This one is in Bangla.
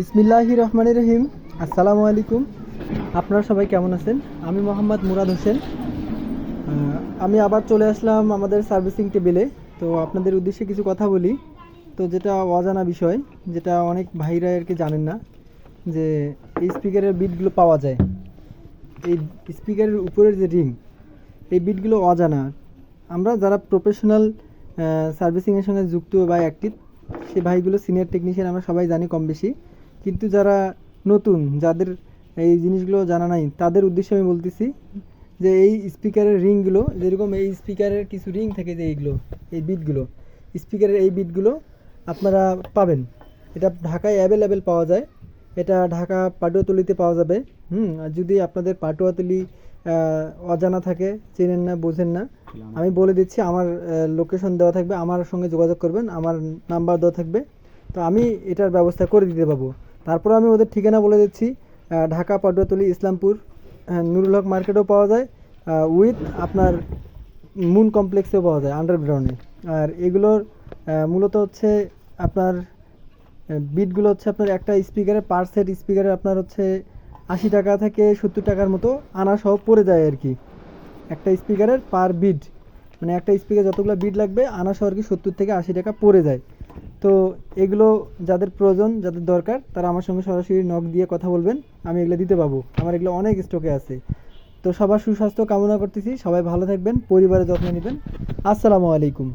বিসমিল্লাহি রহমান রহিম। আসসালামু আলাইকুম। আপনারা সবাই কেমন আছেন? আমি মোহাম্মদ মুরাদ হোসেন। আমি আবার চলে আসলাম আমাদের সার্ভিসিং টেবিলে। তো আপনাদের উদ্দেশ্যে কিছু কথা বলি। তো যেটা অজানা বিষয়, যেটা অনেক ভাইরা আর কি জানেন না, যে এই স্পিকারের বিটগুলো পাওয়া যায়। এই স্পিকারের উপরের যে রিং এই বিটগুলো অজানা। আমরা যারা প্রফেশনাল সার্ভিসিংয়ের সঙ্গে যুক্ত বা অ্যাক্টিভ সেই ভাইগুলো সিনিয়র টেকনিশিয়ান আমরা সবাই জানি কম বেশি কিন্তু যারা নতুন, যাদের এই জিনিসগুলো জানা নাই, তাদের উদ্দেশ্যে আমি বলতেছি যে এই স্পিকারের রিংগুলো যেরকম এই স্পিকারের কিছু রিং থাকে যে এইগুলো, এই বিটগুলো স্পিকারের এই বিটগুলো আপনারা পাবেন। এটা ঢাকায় অ্যাভেলেবেল পাওয়া যায়। এটা ঢাকা পাটুয়াতলিতে পাওয়া যাবে। হুম, আর যদি আপনাদের পাটুয়াতলি অজানা থাকে, চেনেন না, বোঝেন না, আমি বলে দিচ্ছি, আমার লোকেশন দেওয়া থাকবে, আমার সঙ্গে যোগাযোগ করবেন, আমার নাম্বার দেওয়া থাকবে। তো আমি এটার ব্যবস্থা করে দিতে পারব। তারপর আমি ওদের ঠিকানা বলে দিচ্ছি ঢাকা, পাটুয়াতলি, ইসলামপুর নুরুল হক মার্কেটেও পাওয়া যায় উইথ আপনার মুন কমপ্লেক্সেও পাওয়া যায় আন্ডারগ্রাউন্ডে আর এগুলোর মূলত হচ্ছে আপনার বিটগুলো হচ্ছে আপনার একটা স্পিকারে পার সেট স্পিকারে আপনার হচ্ছে আশি টাকা থেকে সত্তর টাকার মতো আনা সহ পড়ে যায় আর কি। একটা স্পিকারের পার বিট মানে একটা স্পিকার যতগুলো বিট লাগবে, আনা সহ আর কি সত্তর থেকে আশি টাকা পড়ে যায়। তো এগুলো যাদের প্রয়োজন, যাদের দরকার, তারা আমার সঙ্গে সরাসরি নখ দিয়ে কথা বলবেন। আমি এগুলো দিতে পাবো আমার এগুলো অনেক স্টকে আছে। তো সবার সুস্বাস্থ্য কামনা করতেছি। সবাই ভালো থাকবেন, পরিবারের যত্ন নেবেন। আসসালামু আলাইকুম।